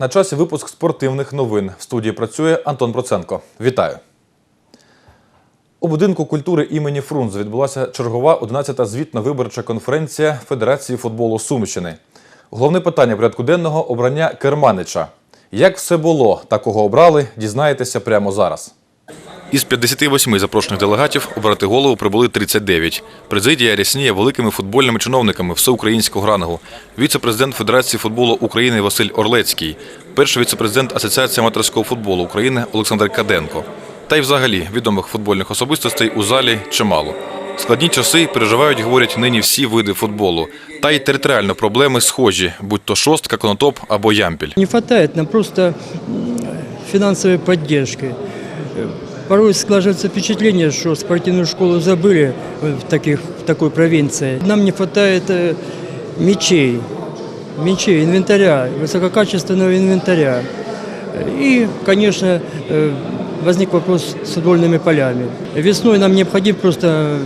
На часі випуск спортивних новин. В студії працює Антон Проценко. Вітаю. У будинку культури імені Фрунзе відбулася чергова 11-та звітна виборча конференція Федерації футболу Сумщини. Головне питання порядку денного обрання керманича. Як все було та кого обрали, дізнаєтеся прямо зараз. Із 58 запрошених делегатів обрати голову прибули 39. Президія рясніє великими футбольними чиновниками всеукраїнського рангу. Віце-президент Федерації футболу України Василь Орлецький, перший віце-президент Асоціації аматорського футболу України Олександр Каденко. Та й взагалі відомих футбольних особистостей у залі чимало. Складні часи переживають, говорять, нині всі види футболу. Та й територіально проблеми схожі, будь то шостка, конотоп або ямпіль. Не хватает нам просто поддержки. Э, Порой складывается впечатление, что спортивную школу забыли в, таких, в такой провинции. Нам не хватает э, мечей, мечей, инвентаря, высококачественного инвентаря. И, конечно, э, возник вопрос с футбольными полями. Весной нам необходим просто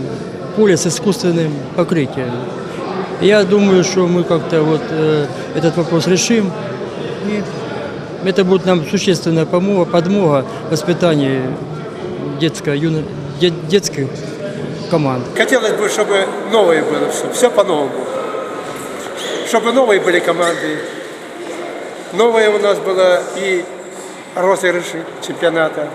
поле с искусственным покрытием. Я думаю, что мы как-то вот э, этот вопрос решим. И это будет нам существенная помога, подмога в воспитании детско юно, де- детских команд. Хотелось бы, чтобы новое было все, все по-новому. Чтобы новые были команды. Новое у нас было и розыгрыши чемпионата.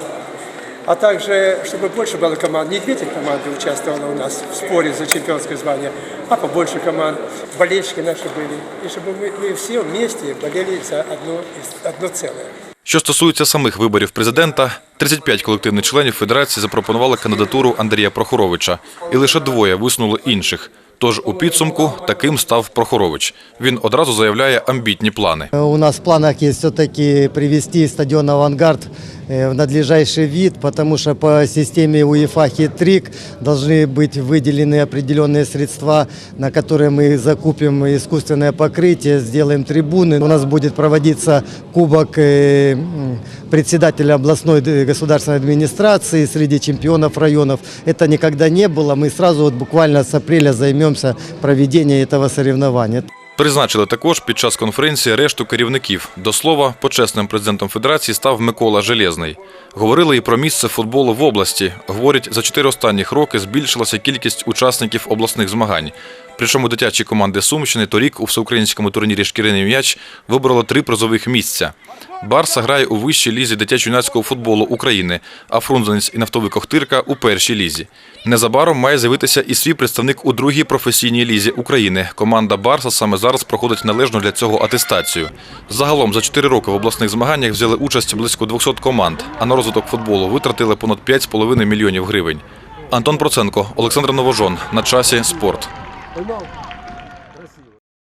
А также, чтобы больше было команд. Не две команды участвовало у нас в споре за чемпионское звание, а побольше команд. Болельщики наши были. И чтобы мы, мы все вместе болели за одно, одно целое. Що стосується самих виборів президента, 35 колективних членів федерації запропонували кандидатуру Андрія Прохоровича, і лише двоє висунули інших. Тож у підсумку таким став Прохорович. Він одразу заявляє амбітні плани. У нас в планах є все-таки привести стадіон «Авангард» в надлежащий вид, потому что по системе УЕФА «Хитрик» должны быть выделены определенные средства, на которые мы закупим искусственное покрытие, сделаем трибуны. У нас будет проводиться кубок э, председателя областной д- государственной администрации среди чемпионов районов. Это никогда не было. Мы сразу вот буквально с апреля займемся проведением этого соревнования. Призначили також під час конференції решту керівників. До слова, почесним президентом федерації став Микола Железний. Говорили і про місце футболу в області. Говорять, за чотири останніх роки збільшилася кількість учасників обласних змагань. Причому дитячі команди Сумщини торік у всеукраїнському турнірі «Шкіряний м'яч вибрало три призових місця. Барса грає у вищій лізі дитячо-юнацького футболу України, а Фрунзенець і нафтовий Кохтирка у першій лізі. Незабаром має з'явитися і свій представник у другій професійній лізі України. Команда Барса саме зараз проходить належну для цього атестацію. Загалом за 4 роки в обласних змаганнях взяли участь близько 200 команд, а на розвиток футболу витратили понад 5,5 мільйонів гривень. Антон Проценко, Олександр Новожон. На часі спорт. Hermano.